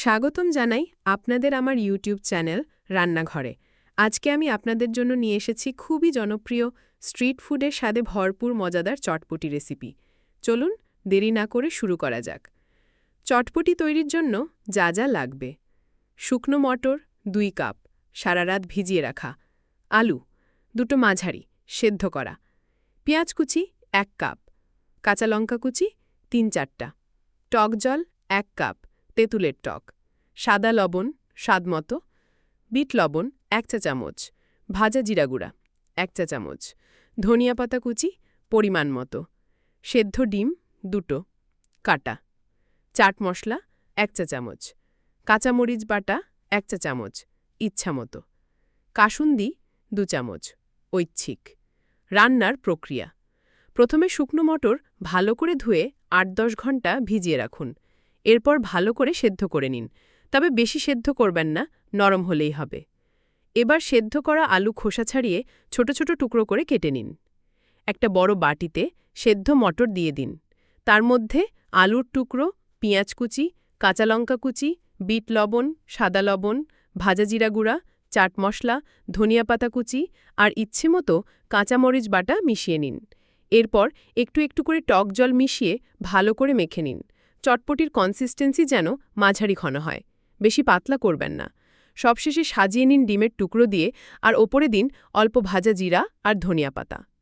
স্বাগতম জানাই আপনাদের আমার ইউটিউব চ্যানেল রান্নাঘরে। আজকে আমি আপনাদের জন্য নিয়ে এসেছি খুবই জনপ্রিয় স্ট্রিট ফুডের স্বাদে ভরপুর মজাদার চটপটি রেসিপি। চলুন দেরি না করে শুরু করা যাক। চটপটি তৈরির জন্য যা যা লাগবে। শুকনো মটর দুই কাপ, সারা রাত ভিজিয়ে রাখা। আলু, দুটো মাঝারি, সেদ্ধ করা। পেঁয়াজ কুচি এক কাপ, কাঁচা লঙ্কা কুচি তিন চারটা। টক জল এক কাপ। তেঁতুলের টক, সাদা লবণ স্বাদমতো বিট লবণ, এক চা চামচ, ভাজা জিরা গুঁড়া, এক চা চামচ, ধনিয়া পাতা কুচি, পরিমাণ মতো, সেদ্ধ ডিম দুটো, কাটা, চাট মশলা, এক চা চামচ, কাঁচামরিচ বাটা, এক চা চামচ, ইচ্ছা মতো, কাসুন্দি দু চামচ, ঐচ্ছিক, রান্নার প্রক্রিয়া, প্রথমে শুকনো মটর ভালো করে ধুয়ে আট দশ ঘণ্টা ভিজিয়ে রাখুন। এরপর ভালো করে সেদ্ধ করে নিন। তবে বেশি সেদ্ধ করবেন না, নরম হলেই হবে। এবার সেদ্ধ করা আলু খোসা ছাড়িয়ে ছোট ছোট টুকরো করে কেটে নিন। একটা বড় বাটিতে সেদ্ধ মটর দিয়ে দিন। তার মধ্যে আলুর টুকরো, পেঁয়াজ কুচি, কাঁচা লঙ্কা কুচি, বিট লবণ, সাদা লবণ, ভাজা জিরা গুঁড়া, চাট মশলা, ধনিয়া পাতা কুচি আর ইচ্ছে মতো কাঁচামরিচ বাটা মিশিয়ে নিন। এরপর একটু একটু করে টক জল মিশিয়ে ভালো করে মেখে নিন। চটপটির কনসিস্টেন্সি যেন মাঝারি ঘন হয়। বেশি পাতলা করবেন না। সবশেষে সাজিয়ে নিন ডিমের টুকরো দিয়ে, আর ওপরে দিন অল্প ভাজা জিরা আর ধনিয়া পাতা।